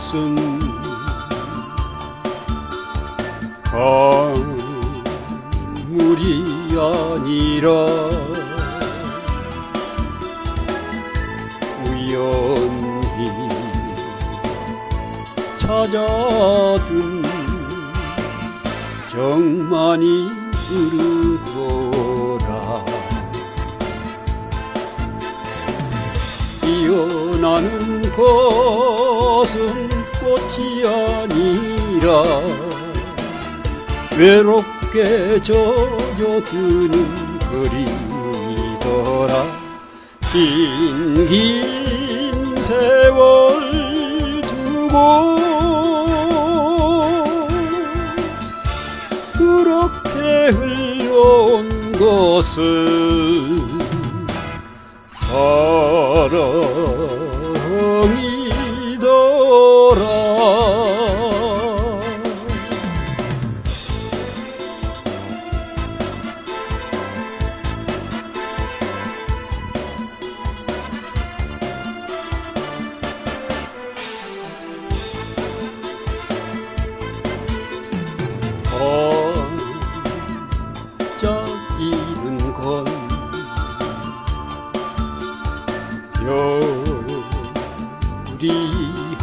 곳은 강물이 아니라 우연히 찾아든 정만이 흐르더 피어나는 것은 꽃이 아니라 외롭게 젖어드는 그리움이더라. 긴 긴 세월 두고 그렇게 흘러온 것은 사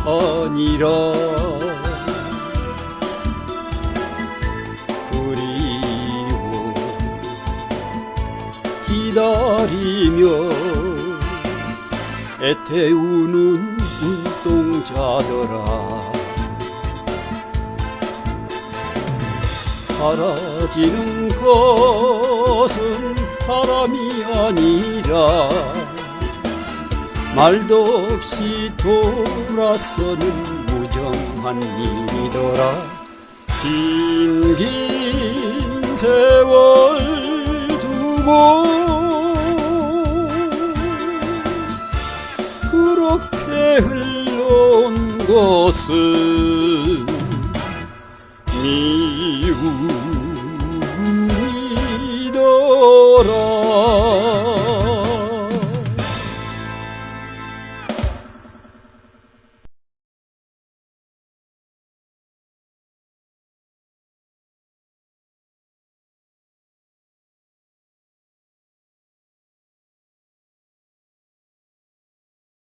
아니라 그리워 기다리며 애태우는 눈동자더라. 사라지는 것은 바람이 아니라 말도 없이 돌아서는 무정한 일이더라. 긴긴 세월 두고 그렇게 흘러온 것은 미움이더라.